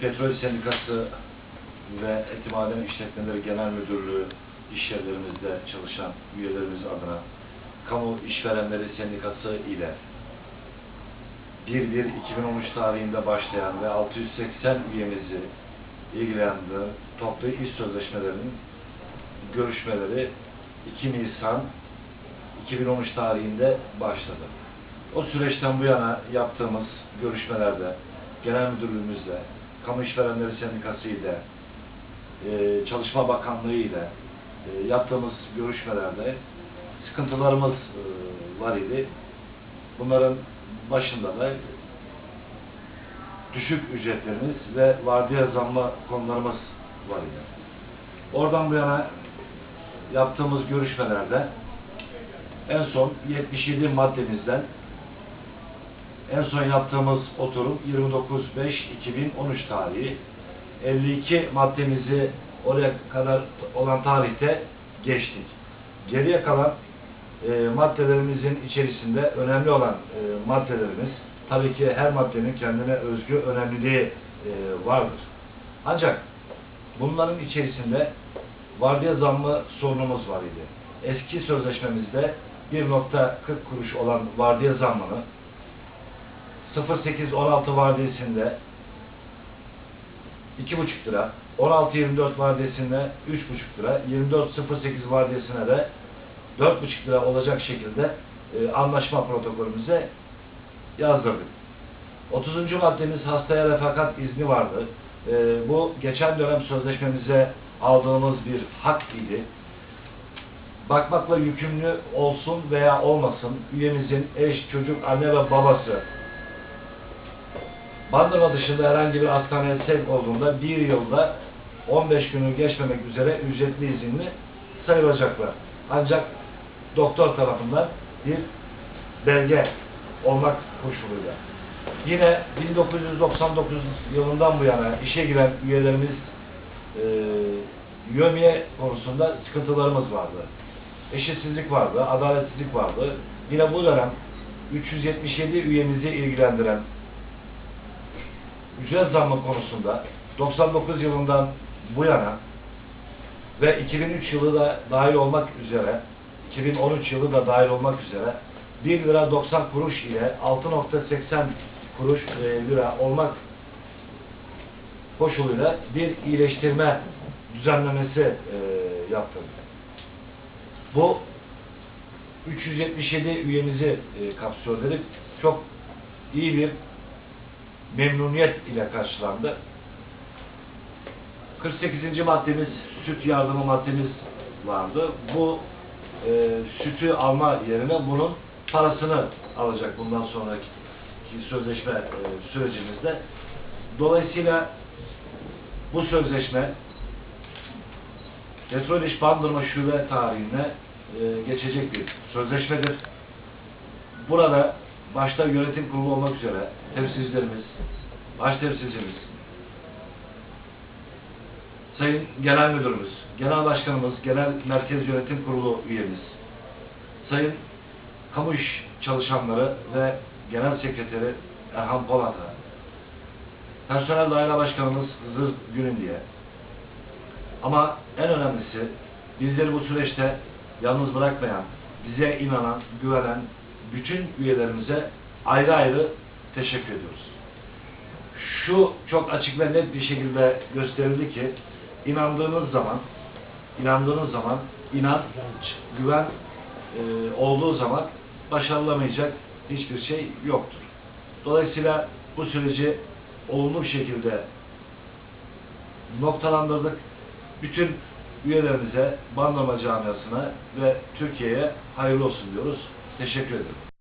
Petrol Sendikası ve Etimaden İşletmeleri Genel Müdürlüğü iş yerlerimizde çalışan üyelerimiz adına Kamu İşverenleri Sendikası ile 1-1-2013 tarihinde başlayan ve 680 üyemizi ilgilendiren toplu iş sözleşmelerinin görüşmeleri 2 Nisan 2013 tarihinde başladı. O süreçten bu yana yaptığımız görüşmelerde Genel Müdürlüğümüzle, Kamu İşverenleri Sendikası ile, e, Çalışma Bakanlığı ile e, yaptığımız görüşmelerde sıkıntılarımız e, var idi. Bunların başında da düşük ücretlerimiz ve vardiya zammı konularımız var idi. Oradan bu yana yaptığımız görüşmelerde en son 77 maddemizden en son yaptığımız oturum 29.5.2013 tarihi 52 maddemizi oraya kadar olan tarihte geçtik. Geriye kalan e, maddelerimizin içerisinde önemli olan e, maddelerimiz tabii ki her maddenin kendine özgü önemliliği e, vardır. Ancak bunların içerisinde vardiya zammı sorunumuz var idi. Eski sözleşmemizde 1.40 kuruş olan vardiya zammını 08-16 vardiyasında 2,5 lira, 16-24 vardiyasında 3,5 lira, 24-08 vardiyasına da 4,5 lira olacak şekilde e, anlaşma protokolümüze yazdırdık. 30. maddemiz hastaya refakat izni vardı. E, bu geçen dönem sözleşmemize aldığımız bir hak idi. Bakmakla yükümlü olsun veya olmasın üyemizin eş, çocuk, anne ve babası Bandırma dışında herhangi bir hastaneye sevk olduğunda bir yılda 15 günü geçmemek üzere ücretli izinli sayılacaklar. Ancak doktor tarafından bir belge olmak koşuluyla. Yine 1999 yılından bu yana işe giren üyelerimiz e, yömiye konusunda sıkıntılarımız vardı. Eşitsizlik vardı, adaletsizlik vardı. Yine bu dönem 377 üyemizi ilgilendiren ücret zammı konusunda 99 yılından bu yana ve 2003 yılı da dahil olmak üzere 2013 yılı da dahil olmak üzere 1 lira 90 kuruş ile 6.80 kuruş e, lira olmak koşuluyla bir iyileştirme düzenlemesi e, yaptım. Bu 377 üyemizi e, kapsıyor dedik. Çok iyi bir memnuniyet ile karşılandı. 48. maddemiz süt yardımı maddemiz vardı. Bu e, sütü alma yerine bunun parasını alacak bundan sonraki sözleşme e, sürecimizde. Dolayısıyla bu sözleşme Petrol İş Bandırma Şube tarihine e, geçecek bir sözleşmedir. Burada başta yönetim kurulu olmak üzere temsilcilerimiz, baş temsilcimiz, Sayın Genel Müdürümüz, Genel Başkanımız, Genel Merkez Yönetim Kurulu üyemiz, Sayın Kamu İş çalışanları ve Genel Sekreteri Erhan Polat'a, Personel Daire Başkanımız Hızır Günündiye, ama en önemlisi bizleri bu süreçte yalnız bırakmayan, bize inanan, güvenen bütün üyelerimize ayrı ayrı teşekkür ediyoruz. Şu çok açık ve net bir şekilde gösterildi ki inandığınız zaman inandığınız zaman inanç, güven e, olduğu zaman başarılamayacak hiçbir şey yoktur. Dolayısıyla bu süreci olumlu bir şekilde noktalandırdık. Bütün üyelerimize, Bandırma camiasına ve Türkiye'ye hayırlı olsun diyoruz. Teşekkür ederim.